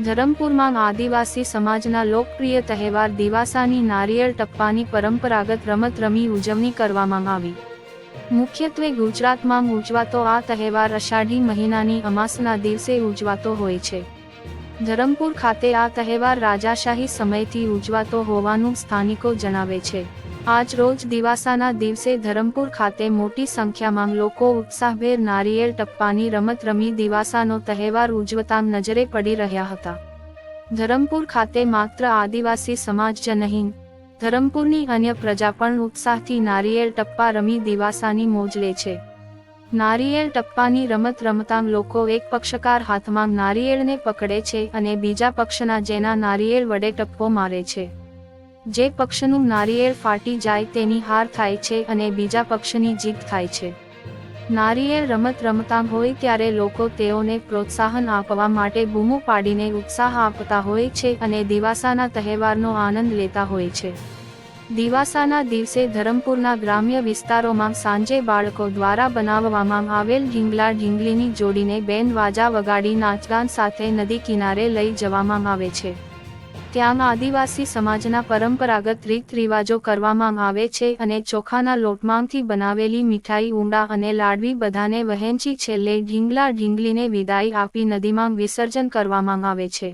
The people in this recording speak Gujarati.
ધરમપુરમાં આદિવાસી સમાજના લોકપ્રિય તહેવાર દિવાસાની નારિયેળ ટપ્પાની પરંપરાગત રમત રમી ઉજવણી કરવામાં આવી. મુખ્યત્વે ગુજરાતમાં ઉજવાતો આ તહેવાર અષાઢી મહિનાની અમાસના દિવસે ઉજવાતો હોય છે. ધરમપુર ખાતે આ તહેવાર રાજાશાહી સમયથી ઉજવાતો હોવાનું સ્થાનિકો જણાવે છે. આજ રોજ દિવાસાના દિવસે ધરમપુર ખાતે મોટી સંખ્યામાં લોકો ઉત્સાહભેર નારિયેળ ટપ્પાની રમત રમી દિવાસાનો તહેવાર ઉજવતા નજરે પડી રહ્યા હતા. ધરમપુર ખાતે માત્ર આદિવાસી સમાજ જ નહીં, ધરમપુરની અન્ય પ્રજા પણ ઉત્સાહથી નારિયેળ ટપ્પા રમી દિવાસાની મોજ લે છે. નારિયેળ ટપ્પાની રમત રમતા લોકો એક પક્ષકાર હાથમાં નારિયેળને પકડે છે અને બીજા પક્ષના જેના નારિયેળ વડે ટપ્પો મારે છે. જે પક્ષનું નારિયેળ ફાટી જાય તેની હાર થાય છે અને બીજા પક્ષની જીત થાય છે. નારિયેળ રમત રમતા હોય ત્યારે લોકો તેઓને પ્રોત્સાહન આપવા માટે બૂમો પાડીને ઉત્સાહ આપતા હોય છે અને દિવાસાના તહેવારનો આનંદ લેતા હોય છે. દિવાસાના દિવસે ધરમપુરના ગ્રામ્ય વિસ્તારોમાં સાંજે બાળકો દ્વારા બનાવવામાં આવેલ ઢીંગલા ઢીંગલીની જોડીને બેન વાજા વગાડી નાચગાન સાથે નદી કિનારે લઈ જવામાં આવે છે. ત્યાં આદિવાસી સમાજના પરંપરાગત રીત રિવાજો કરવામાં આવે છે અને ચોખાના લોટમાંથી બનાવેલી મીઠાઈ, ઊંડા અને લાડવી બધાને વહેંચી છેલ્લે ઢીંગલા ઢીંગલીને વિદાય આપી નદીમાં વિસર્જન કરવામાં આવે છે.